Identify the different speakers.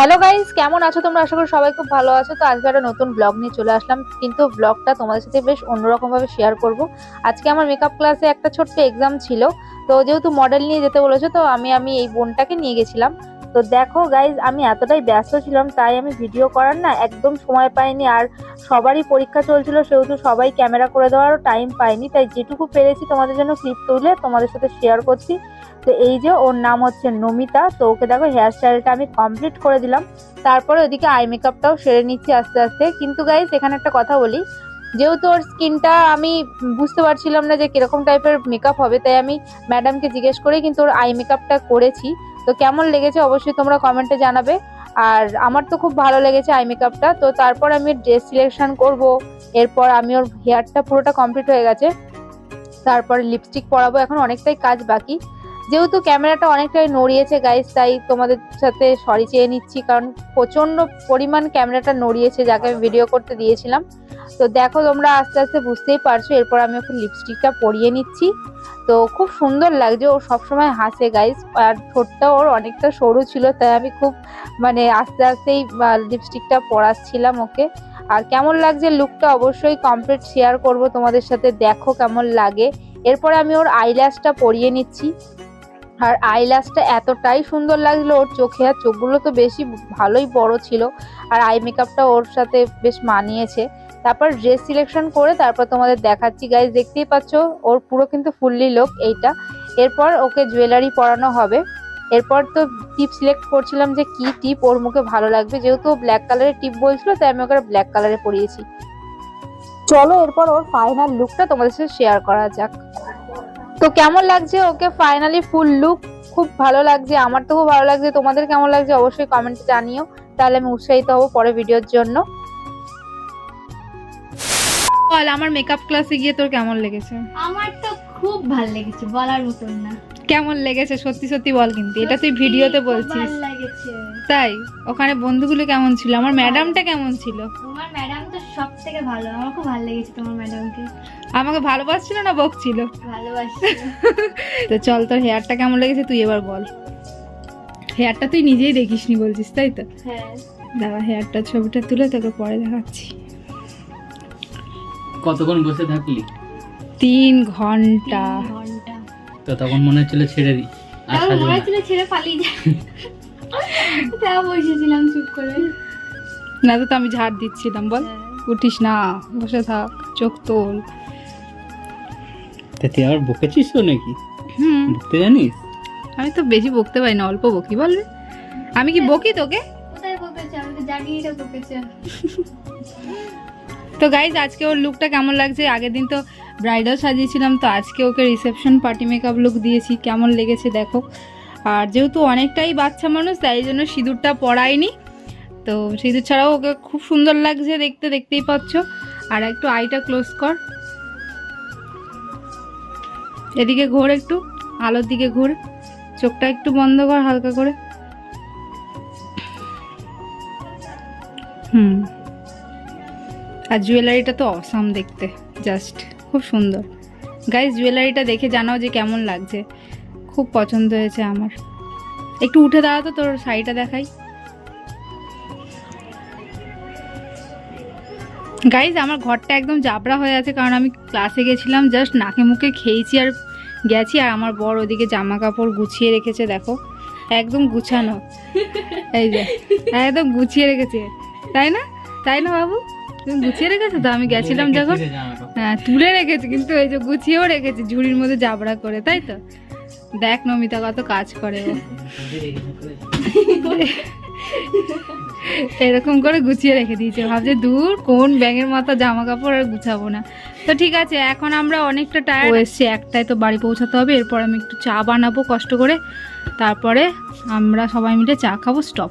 Speaker 1: Hello guys কেমন আছো তোমরা? আশা করি সবাই খুব ভালো আছো। তো আজকে একটা নতুন ব্লগ নিয়ে চলে আসলাম। কিন্তু ব্লগটা তোমাদের সাথে বেশ অন্যরকমভাবে শেয়ার করব। আজকে আমার মেকআপ ক্লাসে একটা ছোট্ট এক্সাম ছিল। তো যেহেতু মডেল নিয়ে যেতে বলেছ, তো আমি আমি এই বোনটাকে নিয়ে গেছিলাম। তো দেখো গাইজ আমি এতটাই ব্যস্ত ছিলাম, তাই আমি ভিডিও করার না একদম সময় পাইনি। আর সবারই পরীক্ষা চলছিল, সেহেতু সবাই ক্যামেরা করে দেওয়ারও টাইম পাইনি। তাই যেটুকু পেরেছি তোমাদের জন্য ক্লিপ তুলে তোমাদের সাথে শেয়ার করছি। তো এই যে ওর নাম হচ্ছে নমিতা, তো ওকে দেখো হেয়ার স্টাইলটা আমি কমপ্লিট করে দিলাম। তারপরে ওদিকে আই মেকআপটাও সেরে নিচ্ছি আস্তে আস্তে। কিন্তু গাইজ এখানে একটা কথা বলি, যেহেতু ওর স্কিনটা আমি বুঝতে পারছিলাম না যে কীরকম টাইপের মেকআপ হবে, তাই আমি ম্যাডামকে জিজ্ঞেস করে কিন্তু ওর আই মেকআপটা করেছি। তো কেমন লেগেছে অবশ্যই তোমরা কমেন্টে জানাবে। আর আমার তো খুব ভালো লেগেছে আই মেকআপটা তো তারপর আমি ড্রেস সিলেকশন করব। এরপর আমি ওর হেয়ারটা পুরোটা কমপ্লিট হয়ে গেছে। তারপর লিপস্টিক পরাবো। এখন অনেকটাই কাজ বাকি। যেহেতু ক্যামেরাটা অনেকটাই নড়িয়েছে গাইস তাই তোমাদের সাথে সরি চেয়ে নিচ্ছি। কারণ প্রচণ্ড পরিমাণ ক্যামেরাটা নড়িয়েছে, যাকে আমি ভিডিও করতে দিয়েছিলাম। তো দেখো তোমরা আস্তে আস্তে বুঝতেই পারছ, এরপর আমি ওকে লিপস্টিকটা পরিয়ে নিচ্ছি। তো খুব সুন্দর লাগছে, ও সবসময় হাসে গাইস আর ঠোঁটটা ওর অনেকটা সরু ছিল, তাই আমি খুব মানে আস্তে আস্তেই লিপস্টিকটা পরাচ্ছিলাম ওকে। আর কেমন লাগছে লুকটা অবশ্যই কমপ্লিট শেয়ার করব, তোমাদের সাথে দেখো কেমন লাগে। এরপর আমি ওর আইল্যাশটা পরিয়ে নিচ্ছি। আর আই আইল্যাশটা এতটাই সুন্দর লাগছিল ওর চোখে, আর চোখগুলো তো বেশি ভালোই বড় ছিল। আর আই মেকআপটা ওর সাথে বেশ মানিয়েছে। তারপর ড্রেস সিলেকশন করে তারপর তোমাদের দেখাচ্ছি। গাইজ দেখতেই পাচ্ছ, ওর পুরো কিন্তু ফুললি লোক এইটা। এরপর ওকে জুয়েলারি পরানো হবে। এরপর তো টিপ সিলেক্ট করছিলাম যে কি টিপ ওর মুখে ভালো লাগবে। যেহেতু ব্ল্যাক কালারের টিপ বলছিল, তাই আমি ওকে ব্ল্যাক কালারে পরিয়েছি। চলো এরপর ওর ফাইনাল লুকটা তোমাদের সাথে শেয়ার করা যাক। তো কেমন লাগছে? ওকে ফাইনালি ফুল লুক খুব ভালো লাগছে। আমার তো খুব ভালো লাগছে। তোমাদের কেমন লাগছে? অবশ্যই কমেন্টে জানিও। তাহলে আমি উৎসাহিত হব পরে ভিডিওর জন্য। বল, আমার মেকআপ ক্লাসে গিয়ে তোর কেমন লেগেছে?
Speaker 2: আমার তো খুব ভালো লেগেছে, বলার মতন না।
Speaker 1: কেমন লেগেছে? সত্যি সত্যি বল কিন্তু এটা তুই ভিডিওতে বলছিস। তাই? ওখানে বন্ধুগুলো কেমন ছিল? আমার ম্যাডামটা কেমন ছিল?
Speaker 2: তোমার ম্যাডাম তো সব থেকে ভালো। আমার খুব ভালো লেগেছে তোমার ম্যাডামকে।
Speaker 1: আমাকে ভালোবাসছিল না বকছিল?
Speaker 2: ভালোবাসি
Speaker 1: তো চল তোর হেয়ারটা কেমন লেগেছে তুই এবার বল। হেয়ারটা তুই নিজেই দেখিসনি বলছিস তাই তো?
Speaker 2: হ্যাঁ।
Speaker 1: দাঁড়া হেয়ারটা ছবিটা তুলে তোকে পরে দেখাচ্ছি।
Speaker 3: কতক্ষণ বসে থাকলি?
Speaker 1: তিন
Speaker 2: ঘণ্টা।
Speaker 3: তো তখন মনে হচ্ছিল ছেড়ে দিই আর সাজবো
Speaker 2: মনে
Speaker 3: না।
Speaker 2: হচ্ছিল ছেড়ে পালিয়ে যায় তাও বসেছিলাম চুপ করে।
Speaker 1: না তো তো আমি ঝাড় দিচ্ছিলাম বল।
Speaker 2: হ্যাঁ।
Speaker 1: উঠিস না বসে থাক চোখ তোল।
Speaker 3: তা তুই আবার বকেছিস তো নাকি?
Speaker 1: হুম।
Speaker 3: বকতে জানিস?
Speaker 1: আমি তো বেশি বকতে পারি না অল্প বকি বলবে আমি কি বকি তোকে?
Speaker 2: কোথায় বকেছে? আমি তো জানি এটা বকেছে।
Speaker 1: তো গাইজ আজকে ওর লুকটা কেমন লাগছে? আগের দিন তো ব্রাইডাল সাজিয়েছিলাম, তো আজকে ওকে রিসেপশন পার্টি মেকআপ লুক দিয়েছি। কেমন লেগেছে দেখো। আর যেহেতু অনেকটাই বাচ্চা মানুষ, তাই জন্য সিঁদুরটা পরায়নি তো সিঁদুর ছাড়াও ওকে খুব সুন্দর লাগছে দেখতে, দেখতেই পাচ্ছ। আর একটু আইটা ক্লোজ কর। এদিকে ঘোর একটু, আলোর দিকে ঘোর। চোখটা একটু বন্ধ কর হালকা করে। হুম। আর জুয়েলারিটা তো অসাম দেখতে জাস্ট খুব সুন্দর। গাইজ জুয়েলারিটা দেখে জানাও যে কেমন লাগছে। খুব পছন্দ হয়েছে আমার। একটু উঠে দাঁড়া তো তোর শাড়িটা দেখাই। গাইজ আমার ঘরটা একদম জাবড়া হয়ে আছে, কারণ আমি ক্লাসে গেছিলাম জাস্ট নাকে মুখে খেয়েছি আর গেছি, আর আমার বর ওদিকে জামা কাপড় গুছিয়ে রেখেছে, দেখো। একদম গুছানো। এই যে, একদম গুছিয়ে রেখেছে। তাই না? তাই না, বাবু? তুমি গুছিয়ে রেখেছো তো? আমি গেছিলাম যখন। হ্যাঁ তুলে রেখেছি কিন্তু এই যে গুছিয়েও রেখেছি ঝুড়ির মধ্যে জাবড়া করে তাই তো? দেখ নমিতা কত কাজ করে এরকম করে গুছিয়ে রেখে দিয়েছে। ভাবছে দূর কোন ব্যাঙের মাথা জামা কাপড় আর গুছাবো না? তো ঠিক আছে এখন আমরা অনেকটা টায়ার এসছি একটাই তো বাড়ি পৌঁছাতে হবে। এরপর আমি একটু চা বানাবো কষ্ট করে। তারপরে আমরা সবাই মিলে চা খাব স্টপ